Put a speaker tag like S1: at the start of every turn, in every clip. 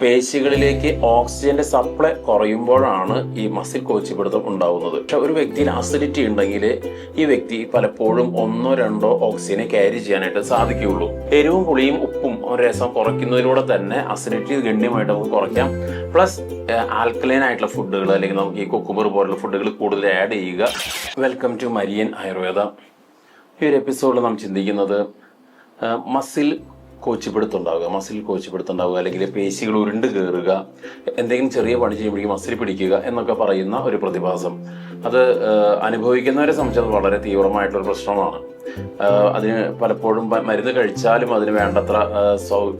S1: പേശികളിലേക്ക് ഓക്സിജന്റെ സപ്ലൈ കുറയുമ്പോഴാണ് ഈ മസിൽ കോച്ചിപ്പിടുത്തം ഉണ്ടാവുന്നത്. പക്ഷെ ഒരു വ്യക്തിയിൽ അസിഡിറ്റി ഉണ്ടെങ്കിൽ ഈ വ്യക്തി പലപ്പോഴും ഒന്നോ രണ്ടോ ഓക്സിജനെ ക്യാരി ചെയ്യാനായിട്ട് സാധിക്കുകയുള്ളൂ. എരിവും പുളിയും ഉപ്പും രസം കുറയ്ക്കുന്നതിലൂടെ തന്നെ അസിഡിറ്റി ഗണ്യമായിട്ട് നമുക്ക് കുറയ്ക്കാം. പ്ലസ് ആൽക്കലൈൻ ആയിട്ടുള്ള ഫുഡുകൾ അല്ലെങ്കിൽ നമുക്ക് ഈ കൊക്കുമ്പർ പോലുള്ള ഫുഡുകൾ കൂടുതൽ ആഡ് ചെയ്യുക. വെൽക്കം ടു മരിയൻ ആയുർവേദ ഈ ഒരു എപ്പിസോഡിൽ നാം ചിന്തിക്കുന്നത് മസിൽ കോച്ചിപ്പിടുത്തുണ്ടാവുക മസിൽ കോച്ചിപ്പിടുത്തുണ്ടാവുക അല്ലെങ്കിൽ പേശികൾ ഉരുണ്ട് കയറുക എന്തെങ്കിലും ചെറിയ പണി ചെയ്യുമ്പോഴേക്കും മസിൽ പിടിക്കുക എന്നൊക്കെ പറയുന്ന ഒരു പ്രതിഭാസം. അത് അനുഭവിക്കുന്നവരെ സംബന്ധിച്ചത് വളരെ തീവ്രമായിട്ടുള്ള പ്രശ്നമാണ്. അതിന് പലപ്പോഴും മരുന്ന് കഴിച്ചാലും അതിന് വേണ്ടത്ര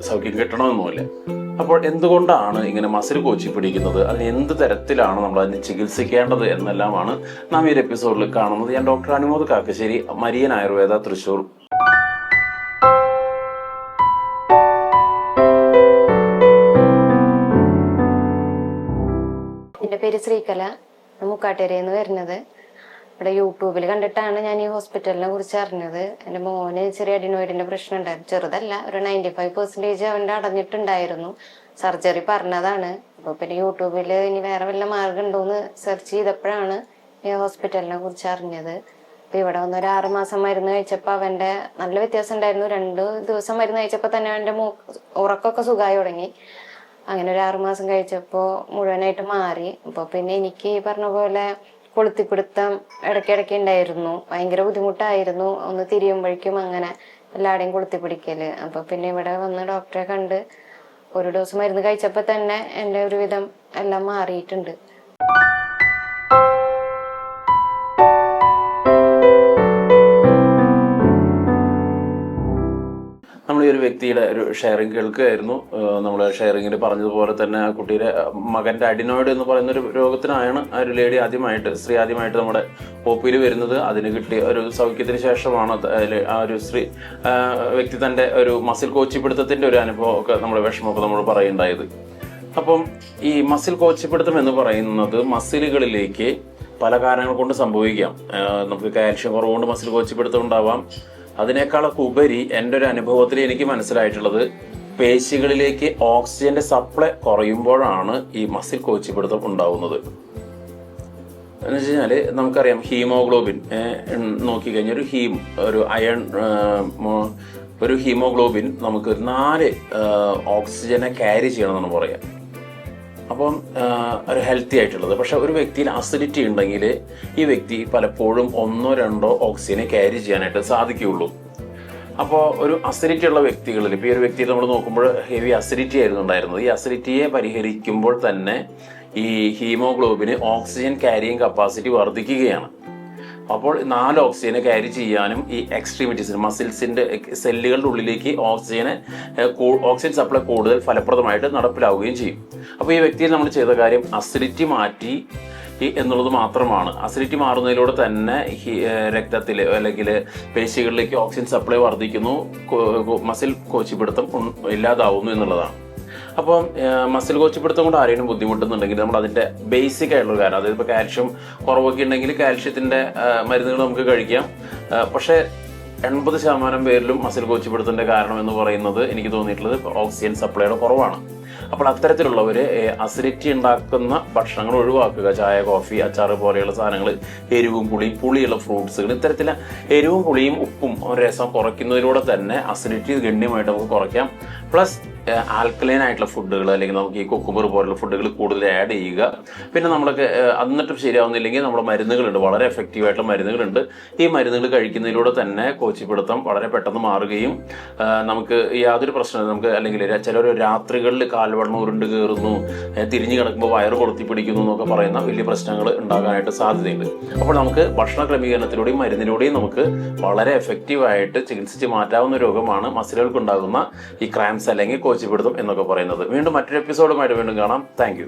S1: സൗഖ്യം കിട്ടണമെന്നുമില്ല. അപ്പോൾ എന്തുകൊണ്ടാണ് ഇങ്ങനെ മസിൽ കോച്ചി പിടിക്കുന്നത് അതിന് എന്ത് തരത്തിലാണ് നമ്മൾ അതിനെ ചികിത്സിക്കേണ്ടത് എന്നെല്ലാമാണ് നാം ഈ ഒരു എപ്പിസോഡിൽ കാണുന്നത്. ഞാൻ ഡോക്ടർ അനുമോദ് കാക്കശ്ശേരി മരിയൻ ആയുർവേദ തൃശൂർ.
S2: എന്റെ പേര് ശ്രീകല. മുക്കാട്ടേരിയിൽ നിന്ന് വരുന്നത്. ഇവിടെ യൂട്യൂബിൽ കണ്ടിട്ടാണ് ഞാൻ ഈ ഹോസ്പിറ്റലിനെ കുറിച്ച് അറിഞ്ഞത്. എന്റെ മോന് ചെറിയ അഡിനോയിഡിന്റെ പ്രശ്നം ഉണ്ടായിരുന്നു. ചെറുതല്ല ഒരു നയന്റി ഫൈവ് പെർസെന്റേജ് അവന്റെ അടഞ്ഞിട്ടുണ്ടായിരുന്നു. സർജറി പറഞ്ഞതാണ്. അപ്പോൾ പിന്നെ യൂട്യൂബിൽ ഇനി വേറെ വല്ല മാർഗം ഉണ്ടോയെന്ന് സെർച്ച് ചെയ്തപ്പോഴാണ് ഈ ഹോസ്പിറ്റലിനെ കുറിച്ച് അറിഞ്ഞത്. അപ്പോൾ ഇവിടെ വന്ന് ഒരു ആറ് മാസം മരുന്ന് കഴിച്ചപ്പോൾ അവന്റെ നല്ല വ്യത്യാസം ഉണ്ടായിരുന്നു. രണ്ട് ദിവസം മരുന്ന് കഴിച്ചപ്പോൾ തന്നെ അവന്റെ മൂ ഉറക്കമൊക്കെ സുഖമായി തുടങ്ങി. അങ്ങനെ ഒരു ആറുമാസം കഴിച്ചപ്പോൾ മുഴുവനായിട്ട് മാറി. അപ്പോൾ പിന്നെ എനിക്ക് ഈ പറഞ്ഞ പോലെ കൊളുത്തിപ്പിടുത്തം ഇടയ്ക്കിടയ്ക്ക് ഉണ്ടായിരുന്നു. ഭയങ്കര ബുദ്ധിമുട്ടായിരുന്നു. ഒന്ന് തിരിയുമ്പോഴേക്കും അങ്ങനെ എല്ലാവരുടെയും കൊളുത്തിപ്പിടിക്കൽ. അപ്പോൾ പിന്നെ ഇവിടെ വന്ന് ഡോക്ടറെ കണ്ട് ഒരു ഡോസ് മരുന്ന് കഴിച്ചപ്പോൾ തന്നെ എന്റെ ഒരുവിധം എല്ലാം മാറിയിട്ടുണ്ട്.
S1: ഒരു വ്യക്തിയുടെ ഒരു ഷെയറിംഗ് കേൾക്കുകയായിരുന്നു. നമ്മൾ ഷെയറിങ്ങിൽ പറഞ്ഞതുപോലെ തന്നെ ആ കുട്ടിയുടെ മകന്റെ അഡിനോയിഡ് എന്ന് പറയുന്ന ഒരു രോഗത്തിനായാണ് ആ ഒരു ലേഡി ആദ്യമായിട്ട് സ്ത്രീ ആദ്യമായിട്ട് നമ്മുടെ ഒ വരുന്നത്. അതിന് കിട്ടിയ ഒരു സൗഖ്യത്തിന് ശേഷമാണ് ആ ഒരു സ്ത്രീ വ്യക്തി തന്റെ ഒരു മസിൽ കോച്ചിപ്പിടുത്തത്തിന്റെ ഒരു അനുഭവം ഒക്കെ നമ്മുടെ വിഷമമൊക്കെ നമ്മൾ പറയുണ്ടായത് അപ്പം ഈ മസിൽ കോച്ചിപ്പിടുത്തം എന്ന് പറയുന്നത് മസിലുകളിലേക്ക് പല കാരണങ്ങൾ കൊണ്ട് സംഭവിക്കാം. നമുക്ക് കാൽഷ്യം കുറവുകൊണ്ട് മസിൽ കോച്ചിപ്പിടുത്തം ഉണ്ടാവാം. അതിനേക്കാളൊക്കെ ഉപരി എന്റെ ഒരു അനുഭവത്തിൽ എനിക്ക് മനസ്സിലായിട്ടുള്ളത് പേശികളിലേക്ക് ഓക്സിജന്റെ സപ്ലൈ കുറയുമ്പോഴാണ് ഈ മസിൽ കോച്ചിപ്പിടുത്തം ഉണ്ടാവുന്നത്. എന്ന് വെച്ച് കഴിഞ്ഞാൽ നമുക്കറിയാം ഹീമോഗ്ലോബിൻ നോക്കിക്കഴിഞ്ഞാൽ ഒരു ഹീം ഒരു അയൺ ഒരു ഹീമോഗ്ലോബിൻ നമുക്ക് നാല് ഓക്സിജനെ ക്യാരി ചെയ്യണമെന്നാണ് പറയാം അപ്പം ഒരു ഹെൽത്തി ആയിട്ടുള്ളത്. പക്ഷെ ഒരു വ്യക്തിയിൽ അസിഡിറ്റി ഉണ്ടെങ്കിൽ ഈ വ്യക്തി പലപ്പോഴും ഒന്നോ രണ്ടോ ഓക്സിജനെ ക്യാരി ചെയ്യാനായിട്ട് സാധിക്കുകയുള്ളൂ. അപ്പോൾ ഒരു അസിഡിറ്റി ഉള്ള വ്യക്തികളിൽ ഇപ്പോൾ ഈ ഒരു വ്യക്തിയെ നമ്മൾ നോക്കുമ്പോൾ ഹെവി അസിഡിറ്റി ആയിരുന്നു ഉണ്ടായിരുന്നത്. ഈ അസിഡിറ്റിയെ പരിഹരിക്കുമ്പോൾ തന്നെ ഈ ഹീമോഗ്ലോബിന് ഓക്സിജൻ ക്യാരിയിങ് കപ്പാസിറ്റി വർദ്ധിക്കുകയാണ്. അപ്പോൾ നാല് ഓക്സിജനെ ക്യാരി ചെയ്യാനും ഈ എക്സ്ട്രീമിറ്റീസിന് മസിൽസിന്റെ സെല്ലുകളുടെ ഉള്ളിലേക്ക് ഓക്സിജനെ ഓക്സിജൻ സപ്ലൈ കൂടുതൽ ഫലപ്രദമായിട്ട് നടപ്പിലാവുകയും ചെയ്യും. അപ്പോൾ ഈ വ്യക്തിയിൽ നമ്മൾ ചെയ്ത കാര്യം അസിഡിറ്റി മാറ്റി എന്നുള്ളത് മാത്രമാണ്. അസിഡിറ്റി മാറുന്നതിലൂടെ തന്നെ രക്തത്തിൽ അല്ലെങ്കിൽ പേശികളിലേക്ക് ഓക്സിജൻ സപ്ലൈ വർദ്ധിക്കുന്നു മസിൽ കോച്ചിപ്പിടുത്തം ഇല്ലാതാവുന്നു എന്നുള്ളതാണ്. അപ്പം മസിൽ കോച്ചിപ്പിടുത്തം കൊണ്ട് ആരെങ്കിലും ബുദ്ധിമുട്ടുന്നുണ്ടെങ്കിൽ നമ്മൾ അതിന്റെ ബേസിക് ആയിട്ടുള്ള കാര്യം അതായത് ഇപ്പോൾ കാൽഷ്യം കുറവൊക്കെ ഉണ്ടെങ്കിൽ കാൽഷ്യത്തിന്റെ മരുന്നുകൾ നമുക്ക് കഴിക്കാം. പക്ഷേ എൺപത് ശതമാനം പേരിലും മസിൽ കോച്ചിപ്പിടുത്തത്തിന്റെ കാരണം എന്ന് പറയുന്നത് എനിക്ക് തോന്നിയിട്ടുള്ളത് ഓക്സിജൻ സപ്ലൈയുടെ കുറവാണ്. അപ്പോൾ അത്തരത്തിലുള്ളവർ അസിഡിറ്റി ഉണ്ടാക്കുന്ന ഭക്ഷണങ്ങൾ ഒഴിവാക്കുക. ചായ കോഫി അച്ചാർ പോലെയുള്ള സാധനങ്ങൾ എരിവും പുളിയും പുളിയുള്ള ഫ്രൂട്ട്സുകൾ ഇത്തരത്തിലെ എരിവും പുളിയും ഉപ്പും രസം കുറയ്ക്കുന്നതിലൂടെ തന്നെ അസിഡിറ്റി ഗണ്യമായിട്ട് നമുക്ക് കുറയ്ക്കാം. പ്ലസ് ആൽക്കലൈൻ ആയിട്ടുള്ള ഫുഡുകൾ അല്ലെങ്കിൽ നമുക്ക് ഈ കൊക്കുമ്പർ പോലുള്ള ഫുഡുകൾ കൂടുതൽ ആഡ് ചെയ്യുക. പിന്നെ നമ്മളൊക്കെ എന്നിട്ടും ശരിയാവുന്നില്ലെങ്കിൽ നമ്മുടെ മരുന്നുകളുണ്ട്. വളരെ എഫക്റ്റീവ് ആയിട്ടുള്ള മരുന്നുകളുണ്ട്. ഈ മരുന്നുകൾ കഴിക്കുന്നതിലൂടെ തന്നെ കോച്ചിപ്പിടുത്തം വളരെ പെട്ടെന്ന് മാറുകയും നമുക്ക് യാതൊരു പ്രശ്നവും നമുക്ക് അല്ലെങ്കിൽ ചിലർ രാത്രികളിൽ കാൽവെള്ളം ഉരുണ്ട് കയറുന്നു തിരിഞ്ഞു കിടക്കുമ്പോൾ വയറ് കൊളുത്തി പിടിക്കുന്നു എന്നൊക്കെ പറയുന്ന വലിയ പ്രശ്നങ്ങൾ ഉണ്ടാകാനായിട്ട് സാധ്യതയുണ്ട്. അപ്പോൾ നമുക്ക് ഭക്ഷണ ക്രമീകരണത്തിലൂടെയും മരുന്നിലൂടെയും നമുക്ക് വളരെ എഫക്റ്റീവായിട്ട് ചികിത്സിച്ച് മാറ്റാവുന്ന രോഗമാണ് മസിലുകൾക്കുണ്ടാകുന്ന ഈ ക്രാംസ് അല്ലെങ്കിൽ കോച്ചിപ്പിടുത്തം എന്നൊക്കെ പറയുന്നത്. വീണ്ടും മറ്റൊരു എപ്പിസോഡുമായിട്ട് വീണ്ടും കാണാം. താങ്ക്